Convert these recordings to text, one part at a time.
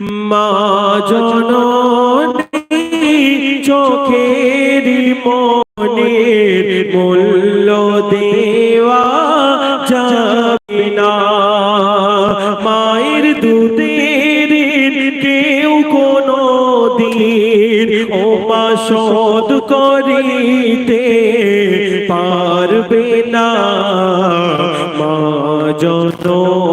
মা জননী চোখের মনের মূল্য দেওয়া যাবে না। মায়ের দুধের কেউ কোনো দিন ও মা শোধ করিতে পারবে না। মা জননী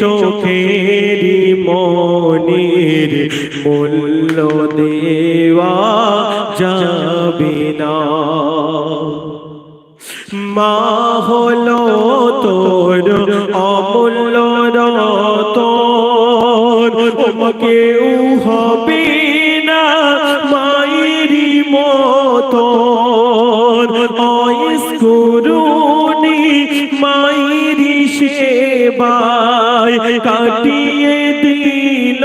চোখের মনির মূল্য দেওয়া যাবে না। মা হলো তোর অমূল্য রতন কেউ হবে না মায়েরই মতন। সেবায় কাটিয়ে দিল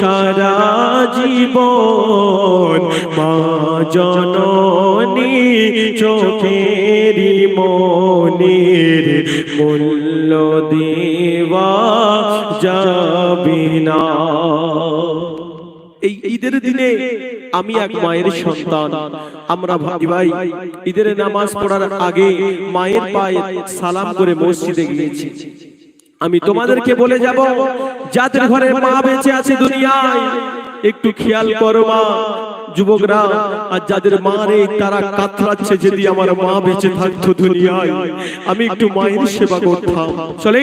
সারা জীবন। মা জননী চোখেরি মনির মূল্য দেওয়া যাবে না। এই ঈদের দিনে আমি এক মায়ের সন্তান। আমরা ভাই ভাই, ঈদের নামাজ পড়ার আগে মায়ের পায়ে সালাম করে মসজিদে গিয়েছি। আমি তোমাদেরকে বলে যাব, যাদের ঘরে মা বেঁচে আছে দুনিয়ায়, একটু খেয়াল করো মা, যুবকরা, আর যাদের মা নেই, তারা কাতরাচ্ছে যদি আমার মা বেঁচে থাকতো দুনিয়ায়। আমি একটু মায়ের সেবা করতাম। চলে।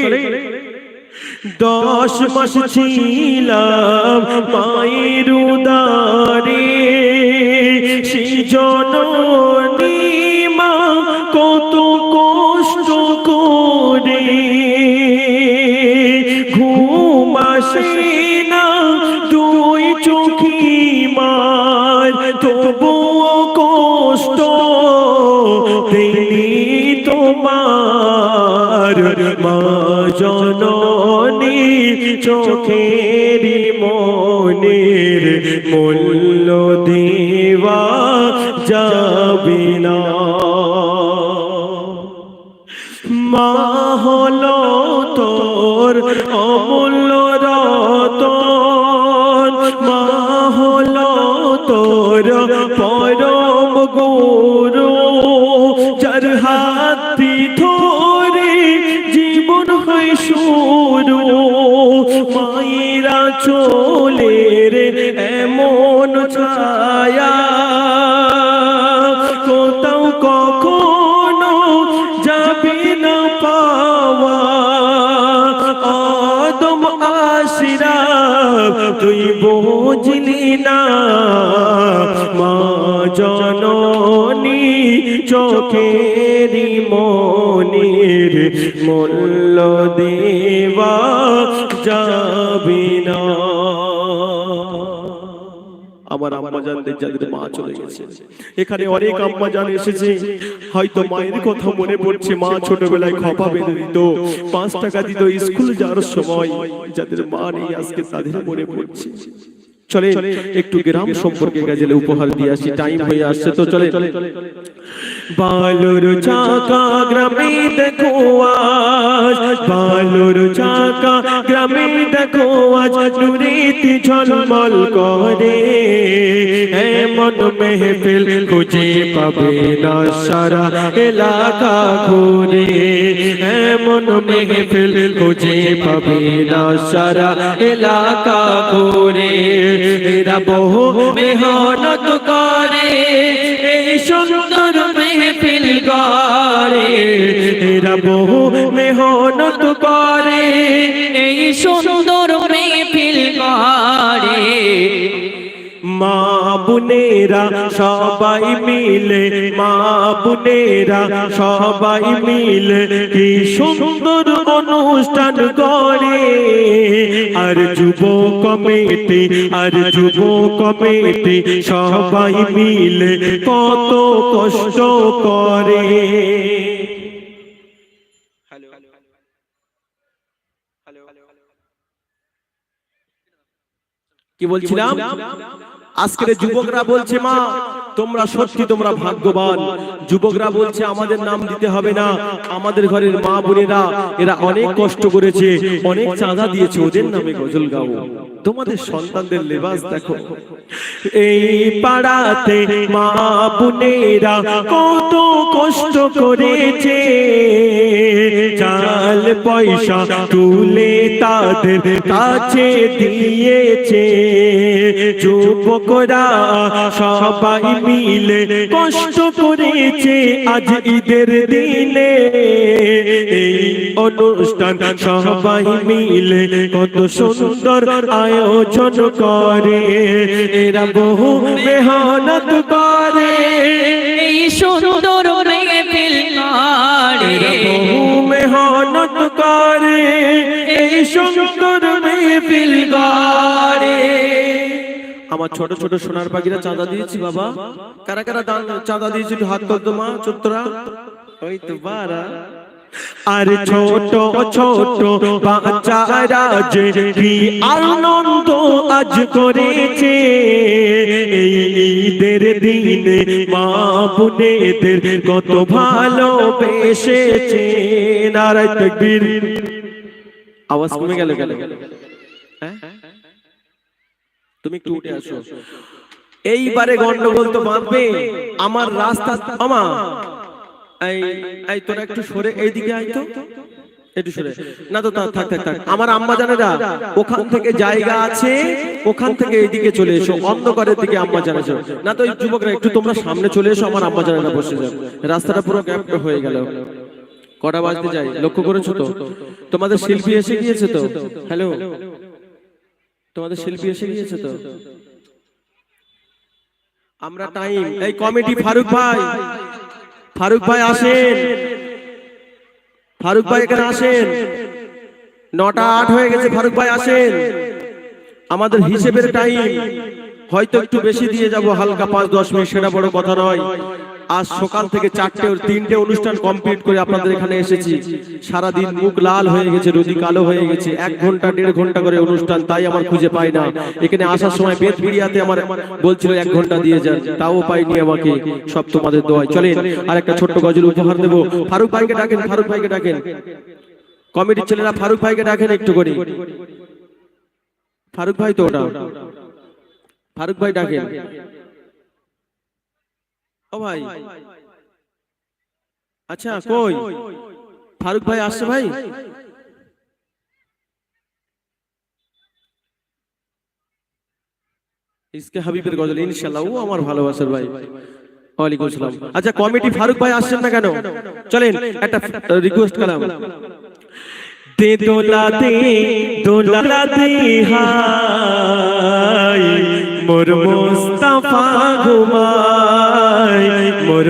দশ মাস ছিলাম মায়ের উদারে সেই জননী মা কত কষ্ট করে ঘুম আসে না, দুই চোখি মার, তবুও কষ্ট দেনি তোমার। মা জননী চোখের মনের মূল্য এমন ছায়া। কোথাও কখনো যাবে না পাওয়া। আদম আশিরা, তুই বুঝলি না। মা জননী চোখেরি মনির মূল্য দেওয়া যাবে না। আমার আম্মা জানতে যাদের মা চলে গেছে। এখানে অনেক আম্মা জান এসেছে। হয়তো মায়ের কথা মনে পড়ছে মা ছোটবেলায় খপা বেঁধে দিত। পাঁচ টাকা দিত স্কুল যাওয়ার সময় যাদের মা নেই আজকে তাদের মনে পড়ছে। চলে একটু গ্রাম সম্পর্কে গাজলে উপহার দিয়ে আসি টাইম হয়ে আসছে তো চলে। বালুর চাকা গ্রামে দেখো আজ বালুর চাকা গ্রামে দেখো আজ নুরিতি ঝলমল করে। এমন মেহফিল খুঁজে পাবে না সারা এলাকা ঘুরে এমন মেহফিল খুঁজে পাবে না সারা এলাকা ঘুরে এরা বহু মেহনত করে এই সুন্দর মেহফিল করে এরা বহু মেহনত করে এই সুন্দর মেহফিল করে মা বুনেরা সবাই মিলে মা বুনেরা সবাই মিলে কি সুন্দর অনুষ্ঠান করে। আর যুব কমিটি আর যুব কমিটি সবাই মিলে কত কষ্ট করে। কি বলছিলাম? আজকের যুবকরা বলছে মা তোমরা সত্যি তোমরা ভাগ্যবান। যুবকরা বলছে আমাদের নাম দিতে হবে না। আমাদের ঘরের মা বোনেরা এরা অনেক কষ্ট করেছে অনেক চাঁদা দিয়েছে ওদের নামে গজল গাও। তোমাদের সন্তানদের লেবাস দেখো। এই পাড়াতে মা বোনেরা কত কষ্ট করেছে। চাল পয়সা তুলে তাদের কাছে দিয়েছে। যুবকরা সবাই মিলে কষ্ট করেছে আজ ঈদের দিনে। এই অনুষ্ঠান সবাই মিলে কত সুন্দর আয়োজন করে এরা বহু মেহনত করে। এই সুন্দর মেহফিল করে এরা বহু মেহনত করে এই সুন্দর মেহফিল করে আমার ছোট ছোট সোনার পাখিরা চাঁদা দিয়েছি বাবা। কারা কারা দান চাঁদা দিয়েছি হাত করতো মা চোত্তরা ওই তো বারা। আর ছোট ছোট বাচ্চারা যে কি আনন্দ আজ করেছে ঈদের দিনে মা বোনেদের কত নারায় তকবীর। আওয়াজ কমে গেল গেল হ্যাঁ? তুমি একটু উঠে আসো। এইবারে গন্ডগোল তো বাঁধবে। আমার রাস্তা আমা এই এই তোরা একটু সরে এইদিকে আয় তো। একটু সরে। না তো থাক থাক থাক। আমার আম্মা জানেরা, ওখান থেকে জায়গা আছে, ওখান থেকে এইদিকে চলে এসো। অন্ধকারের দিকে আম্মা জানে না তো যুবকরা, একটু তোমরা সামনে চলে এসো, আমার আম্মা জানেরা বসে যাও রাস্তাটা পুরো গ্যাপ হয়ে গেল। কটা বাজতে যাই লক্ষ্য করেছ তো? তোমাদের শিল্পী এসে গিয়েছে তো? হ্যালো তোমাদের শিল্পী এসে গিয়েছে তো? আমরা টাইম এই কমিটি ফারুক ভাই। ফারুক ভাই আসেন। ফারুক ভাই এখানে আসেন। নটা আট হয়ে গেছে ফারুক ভাই আসেন। আমাদের হিসেবের টাইম হয়তো একটু বেশি দিয়ে যাব হালকা পাঁচ দশ মিনিট সেটা বড় কথা নয়। আজ সকাল থেকে চারটে তিনটে অনুষ্ঠান কমপ্লিট করে আপনাদের এখানে এসেছি। সারা দিন মুখ লাল হয়ে গেছে রোদি কালো হয়ে গেছে। এক ঘণ্টা, দেড় ঘণ্টা করে অনুষ্ঠান, তাই আমার খুঁজে পাই না। এখানে আসার সময় বেদ বিড়িয়াতে আমার বলছিল, এক ঘণ্টা দিয়ে যান। তাও পাইনি আমাকে। সব তোমাদের দোয়ায়। চলেন আর একটা ছোট্ট গজল উপহার দেবো। ফারুক ভাইকে ডাকেন, ফারুক ভাইকে ডাকেন। কমিটির ছেলেরা ফারুক ভাইকে ডাকেন একটু করে। ফারুক ভাই তো ওটা। ফারুক ভাই ডাকেন। ও ভাই আচ্ছা কই? ফারুক ভাই আসছে ভাই? ইসকে হাবিবের গজল ইনশাআল্লাহ। ও আমার ভালোবাসার ভাই। ওয়ালাইকুম আসসালাম আচ্ছা কমিটি ফারুক ভাই আসছেন না কেন? চলেন একটা রিকোয়েস্ট করলাম দে দোলা দে দোলা দে হাই মোর মোস্তাফা ঘুমায় মোর